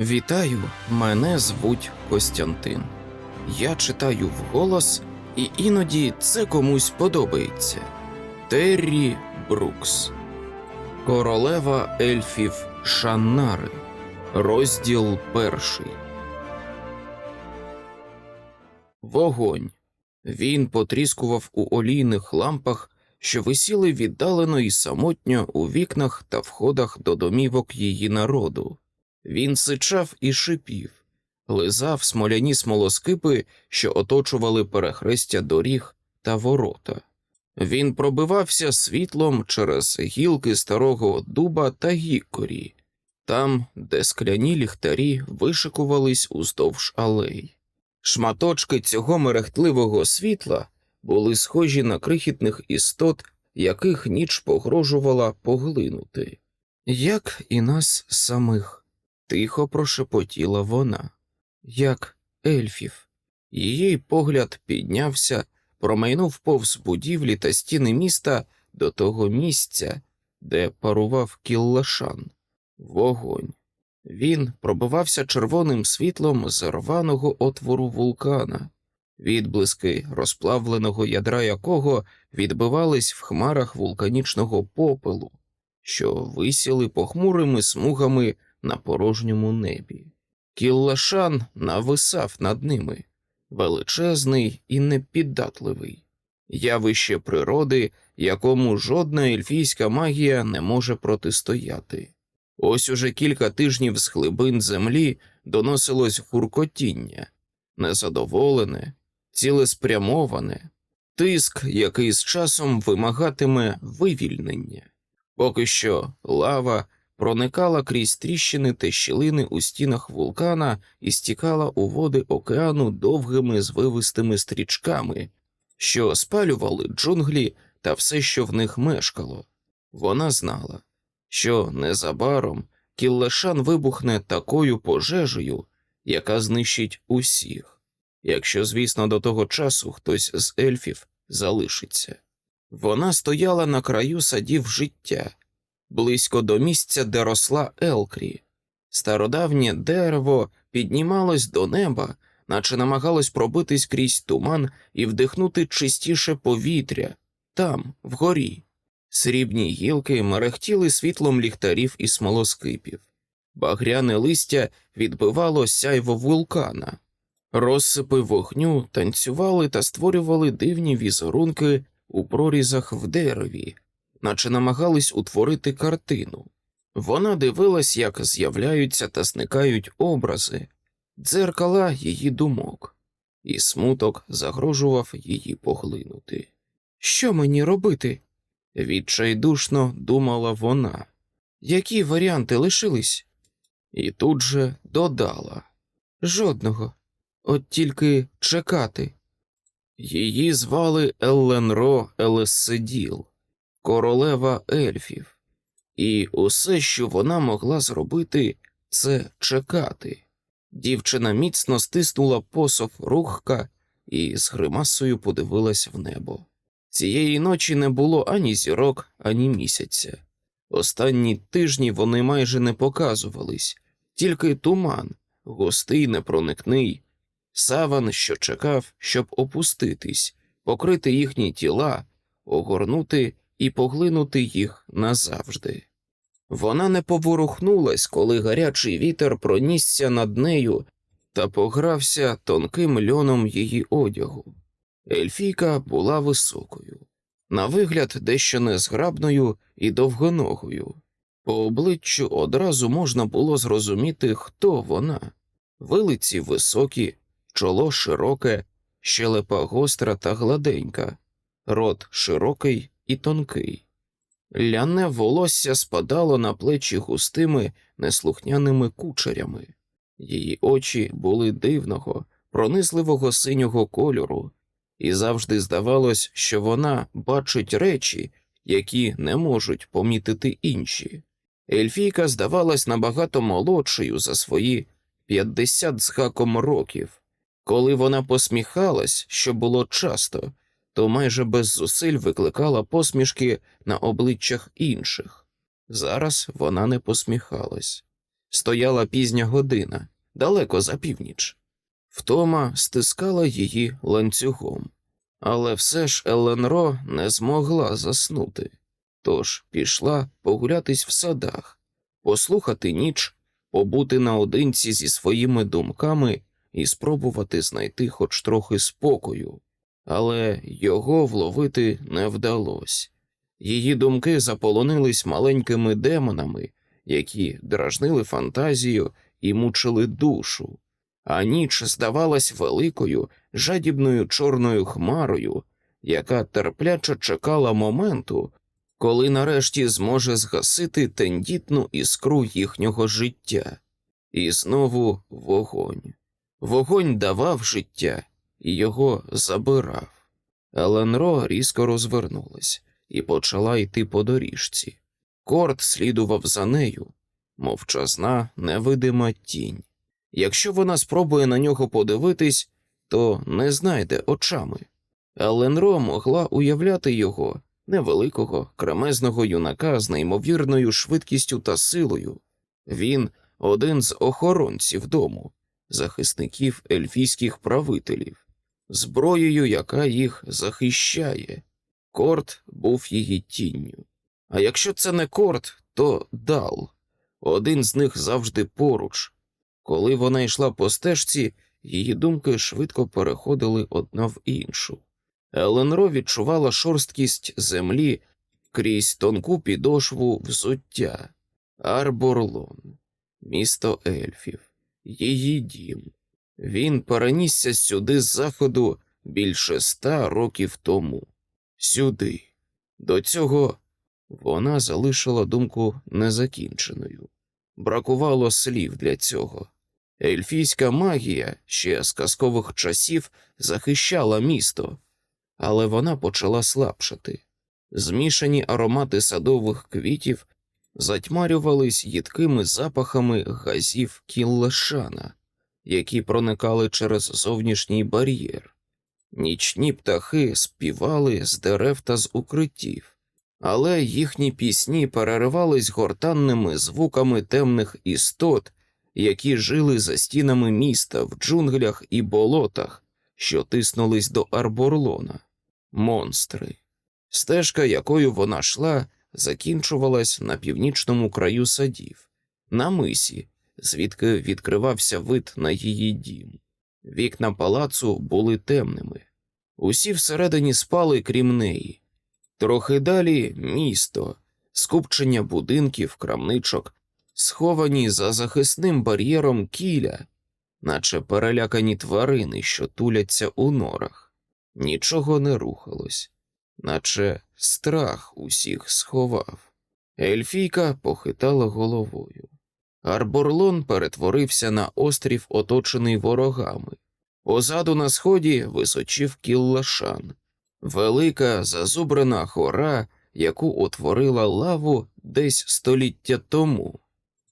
Вітаю, мене звуть Костянтин. Я читаю вголос, і іноді це комусь подобається. Террі Брукс. Королева ельфів Шаннари. Розділ перший. Вогонь. Він потріскував у олійних лампах, що висіли віддалено і самотньо у вікнах та входах до домівок її народу. Він сичав і шипів, лизав смоляні смолоскипи, що оточували перехрестя доріг та ворота. Він пробивався світлом через гілки старого дуба та гікорі, там, де скляні ліхтарі вишикувались уздовж алей. Шматочки цього мерехтливого світла були схожі на крихітних істот, яких ніч погрожувала поглинути, як і нас самих тихо прошепотіла вона, як ельфів. Її погляд піднявся, промайнув повз будівлі та стіни міста до того місця, де парував кіллашан. Вогонь. Він пробивався червоним світлом з рваного отвору вулкана, відблиски розплавленого ядра якого відбивались в хмарах вулканічного попелу, що висіли похмурими смугами на порожньому небі. Кіллашан нависав над ними, величезний і непіддатливий, явище природи, якому жодна ельфійська магія не може протистояти. Ось уже кілька тижнів з глибин землі доносилось гуркотіння, незадоволене, цілеспрямоване, тиск, який з часом вимагатиме вивільнення. Поки що лава проникала крізь тріщини та щілини у стінах вулкана і стікала у води океану довгими звивистими стрічками, що спалювали джунглі та все, що в них мешкало. Вона знала, що незабаром кіллешан вибухне такою пожежею, яка знищить усіх, якщо, звісно, до того часу хтось з ельфів залишиться. Вона стояла на краю садів життя, близько до місця, де росла Елкрі. Стародавнє дерево піднімалось до неба, наче намагалось пробитись крізь туман і вдихнути чистіше повітря там, вгорі. Срібні гілки мерехтіли світлом ліхтарів і смолоскипів. Багряне листя відбивало сяйво вулкана. Розсипи вогню танцювали та створювали дивні візерунки у прорізах в дереві, наче намагались утворити картину. Вона дивилась, як з'являються та зникають образи, дзеркала її думок, і смуток загрожував її поглинути. Що мені робити? відчайдушно думала вона. Які варіанти лишились? І тут же додала жодного, от тільки чекати. Її звали Елленро Елеседіл королева ельфів, і усе, що вона могла зробити, це чекати. Дівчина міцно стиснула посох рухка і з гримасою подивилась в небо. Цієї ночі не було ані зірок, ані місяця. Останні тижні вони майже не показувались, тільки туман, густий, непроникний, саван, що чекав, щоб опуститись, покрити їхні тіла, огорнути і поглинути їх назавжди. Вона не поворухнулась, коли гарячий вітер пронісся над нею та погрався тонким льоном її одягу. Ельфійка була високою, на вигляд дещо незграбною і довгоногою. По обличчю одразу можна було зрозуміти, хто вона. Вилиці високі, чоло широке, щелепа гостра та гладенька, рот широкий і тонкий. Ляне волосся спадало на плечі густими, неслухняними кучерями. Її очі були дивного, пронизливого синього кольору, і завжди здавалось, що вона бачить речі, які не можуть помітити інші. Ельфійка здавалась набагато молодшою за свої п'ятдесят з гаком років. Коли вона посміхалась, що було часто, то майже без зусиль викликала посмішки на обличчях інших. Зараз вона не посміхалась. Стояла пізня година, далеко за північ. Втома стискала її ланцюгом, але все ж Еленро не змогла заснути, тож пішла погулятись в садах, послухати ніч, побути наодинці зі своїми думками і спробувати знайти хоч трохи спокою, але його вловити не вдалося. Її думки заполонились маленькими демонами, які дражнили фантазію і мучили душу, а ніч здавалась великою, жадібною чорною хмарою, яка терпляче чекала моменту, коли нарешті зможе згасити тендітну іскру їхнього життя. І знову вогонь. Вогонь давав життя і його забирав. Еленро різко розвернулась і почала йти по доріжці. Корт слідував за нею, мовчазна, невидима тінь. Якщо вона спробує на нього подивитись, то не знайде очами. Еленро могла уявляти його невеликого, кремезного юнака з неймовірною швидкістю та силою. Він один з охоронців дому, захисників ельфійських правителів, зброєю, яка їх захищає. Корт був її тінню. А якщо це не корт, то дал. Один з них завжди поруч. Коли вона йшла по стежці, її думки швидко переходили одна в іншу. Еленро відчувала шорсткість землі крізь тонку підошву взуття, Арборлон, місто ельфів, її дім. Він перенісся сюди з заходу більше ста років тому. Сюди. До цього вона залишила думку незакінченою. Бракувало слів для цього. Ельфійська магія ще з казкових часів захищала місто, але вона почала слабшати. Змішані аромати садових квітів затьмарювались їдкими запахами газів кіллашана, які проникали через зовнішній бар'єр. Нічні птахи співали з дерев та з укриттів, але їхні пісні переривались гортанними звуками темних істот, які жили за стінами міста в джунглях і болотах, що тиснулись до Арборлона, монстри. Стежка, якою вона йшла, закінчувалась на північному краю садів, на мисі, звідки відкривався вид на її дім. Вікна палацу були темними. Усі всередині спали, крім неї. Трохи далі місто, скупчення будинків, крамничок, сховані за захисним бар'єром кіля, наче перелякані тварини, що туляться у норах. Нічого не рухалось, наче страх усіх сховав. Ельфійка похитала головою. Арборлон перетворився на острів, оточений ворогами. Позаду на сході височив кіллашан, велика зазубрана гора, яку утворила лаву десь століття тому.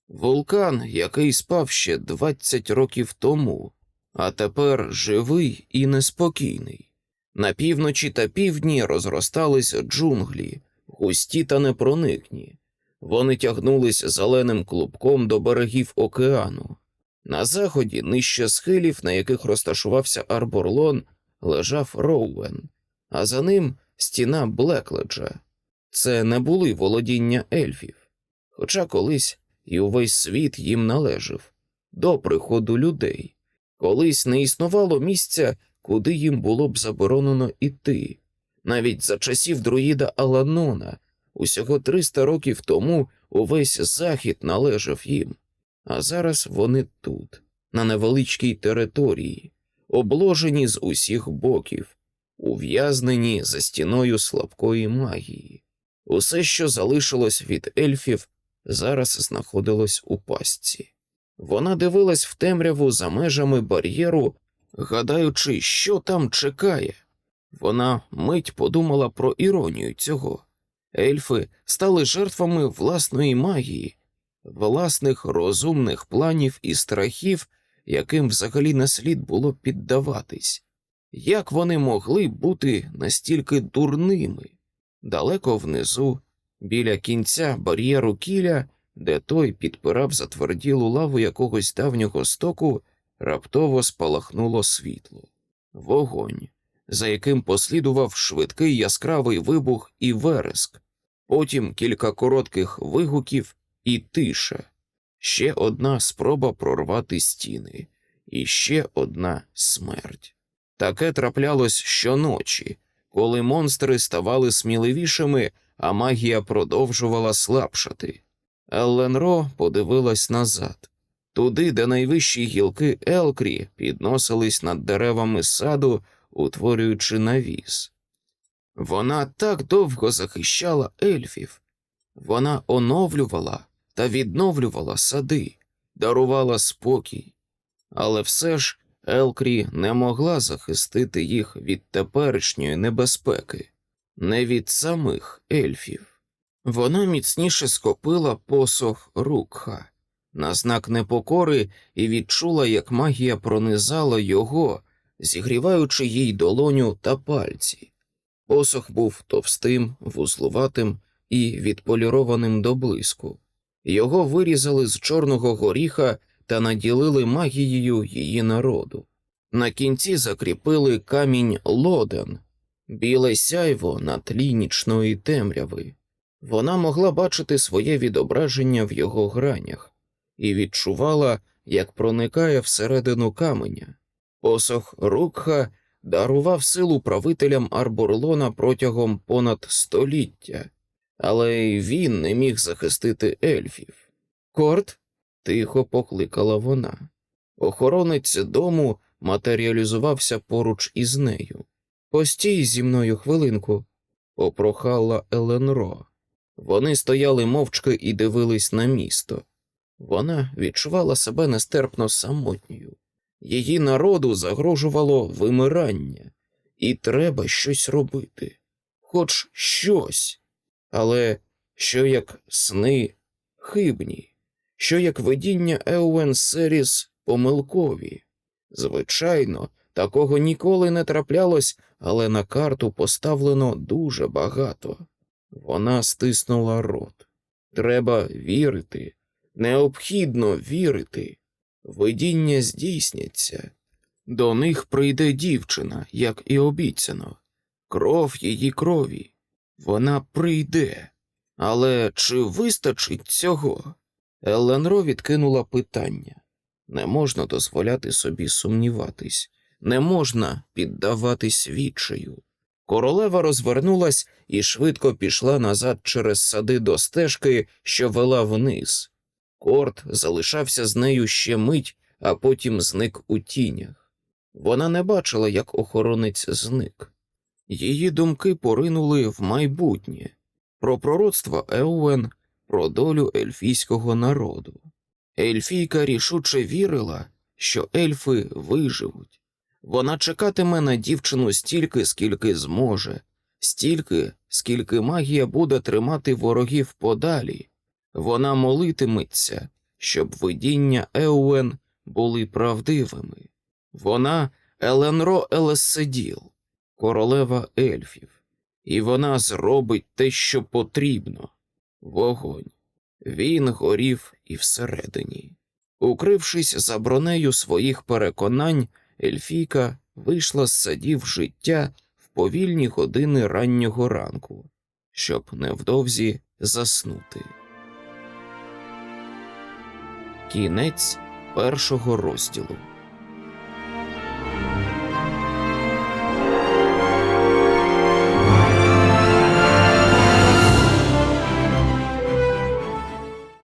Вулкан, який спав ще 20 років тому, а тепер живий і неспокійний. На півночі та півдні розростались джунглі, густі та непроникні. Вони тягнулись зеленим клубком до берегів океану. На заході, нижче схилів, на яких розташувався Арборлон, лежав Роуен, а за ним стіна Блекледжа. Це не були володіння ельфів, хоча колись і увесь світ їм належав до приходу людей. Колись не існувало місця, куди їм було б заборонено іти. Навіть за часів друїда Аланона, усього 300 років тому увесь захід належав їм. А зараз вони тут, на невеличкій території, обложені з усіх боків, ув'язнені за стіною слабкої магії. Усе, що залишилось від ельфів, зараз знаходилось у пастці. Вона дивилась в темряву за межами бар'єру, гадаючи, що там чекає. Вона мить подумала про іронію цього. Ельфи стали жертвами власної магії, власних розумних планів і страхів, яким взагалі не слід було піддаватись. Як вони могли бути настільки дурними? Далеко внизу, біля кінця бар'єру кіля, де той підпирав затверділу лаву якогось давнього стоку, раптово спалахнуло світло. Вогонь, за яким послідував швидкий яскравий вибух і вереск, потім кілька коротких вигуків і тиша, ще одна спроба прорвати стіни, і ще одна смерть. Таке траплялось щоночі, коли монстри ставали сміливішими, а магія продовжувала слабшати. Елленро подивилась назад, туди, де найвищі гілки Елкрі підносились над деревами саду, утворюючи навіс. Вона так довго захищала ельфів, вона оновлювала та відновлювала сади, дарувала спокій, але все ж Елкрі не могла захистити їх від теперішньої небезпеки, не від самих ельфів. Вона міцніше скопила посох Рукха на знак непокори і відчула, як магія пронизала його, зігріваючи їй долоню та пальці. Посох був товстим, вузлуватим і відполірованим до блиску. Його вирізали з чорного горіха та наділили магією її народу. На кінці закріпили камінь лоден, біле сяйво на тлі нічної темряви. Вона могла бачити своє відображення в його гранях і відчувала, як проникає всередину каменя. Посох Рукха дарував силу правителям Арборлона протягом понад століття, але й він не міг захистити ельфів. Корт тихо покликала вона. Охоронець дому матеріалізувався поруч із нею. Постій зі мною хвилинку, попрохала Еленро. Вони стояли мовчки і дивились на місто. Вона відчувала себе нестерпно самотньою. Її народу загрожувало вимирання, і треба щось робити, хоч щось. Але що як сни хибні, що як видіння Еуен Серіс помилкові. Звичайно, такого ніколи не траплялось, але на карту поставлено дуже багато. Вона стиснула рот. Треба вірити, необхідно вірити. Видіння здійсняться. До них прийде дівчина, як і обіцяно, кров її крові. Вона прийде. Але чи вистачить цього? Елленро відкинула питання. Не можна дозволяти собі сумніватись, не можна піддаватись відчаю. Королева розвернулась і швидко пішла назад через сади до стежки, що вела вниз. Корт залишався з нею ще мить, а потім зник у тінях. Вона не бачила, як охоронець зник. Її думки поринули в майбутнє про пророцтво Еуен, про долю ельфійського народу. Ельфійка рішуче вірила, що ельфи виживуть. Вона чекатиме на дівчину стільки, скільки зможе, стільки, скільки магія буде тримати ворогів подалі. Вона молитиметься, щоб видіння Еуен були правдивими. Вона Еленро Елеседіл, королева ельфів, і вона зробить те, що потрібно вогонь. Він горів і всередині. Укрившись за бронею своїх переконань, Ельфійка вийшла з садів життя в повільні години раннього ранку, щоб невдовзі заснути. Кінець першого розділу.